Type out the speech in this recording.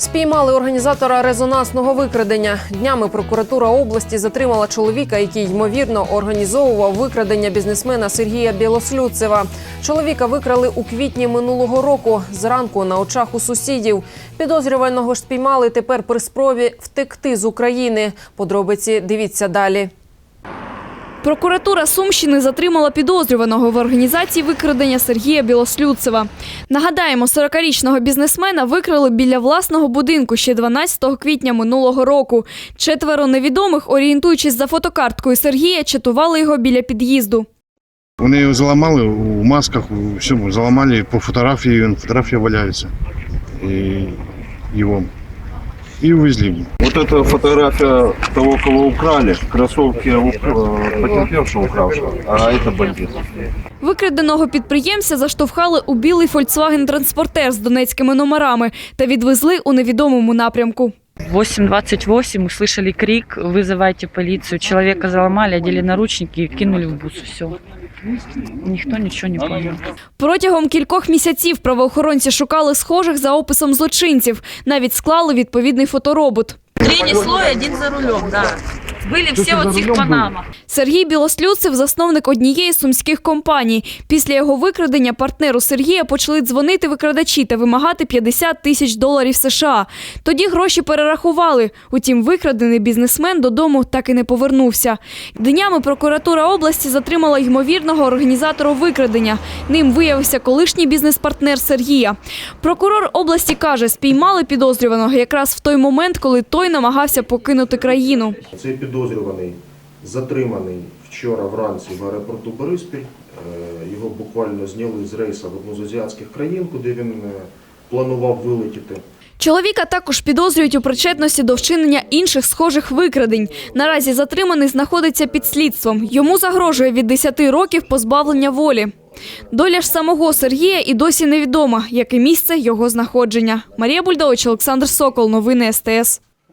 Спіймали організатора резонансного викрадення. Днями прокуратура області затримала чоловіка, який ймовірно організовував викрадення бізнесмена Сергія Білослюцева. Чоловіка викрали у квітні минулого року. Зранку на очах у сусідів. Підозрюваного ж спіймали тепер при спробі втекти з України. Подробиці дивіться далі. Прокуратура Сумщини затримала підозрюваного в організації викрадення Сергія Білослюцева. Нагадаємо, 40-річного бізнесмена викрали біля власного будинку ще 12 квітня минулого року. Четверо невідомих, орієнтуючись за фотокарткою Сергія, чатували його біля під'їзду. Вони його зламали у масках, всьому. Зламали по фотографії, фотографія валяється. І його І увезли. Вот это фотография того, кого украли, кроссовки э, потерпевшего укравшего, а это бандит. Викраденого підприємця заштовхали у білий Volkswagen-транспортер з донецькими номерами та відвезли у невідомому напрямку. В 8.28 услышали крик «Вызывайте полицию». Человека заломали, одели наручники и кинули в бус. Все. Никто нічого не понял. Протягом кількох місяців правоохоронці шукали схожих за описом злочинців. Навіть склали відповідний фоторобот. Три слої, один за рулем, да. Были все вот этих Панамах. Сергій Білослюцев – засновник однієї з сумських компаній. Після його викрадення партнеру Сергія почали дзвонити викрадачі та вимагати 50 тисяч доларів США. Тоді гроші перерахували. Утім, викрадений бізнесмен додому так і не повернувся. Днями прокуратура області затримала ймовірного організатора викрадення. Ним виявився колишній бізнес-партнер Сергія. Прокурор області каже, спіймали підозрюваного якраз в той момент, коли той намагався покинути країну. Цей підозрюваний затриманий вчора вранці в аеропорту Бориспіль. Е, Його буквально зняли з рейса в одну з азіатських країн, куди він е, планував вилетіти. Чоловіка також підозрюють у причетності до вчинення інших схожих викрадень. Наразі затриманий знаходиться під слідством. Йому загрожує від 10 років позбавлення волі. Доля ж самого Сергія і досі невідома, яке місце його знаходження. Марія Бульдович, Олександр Сокол. Новини СТС.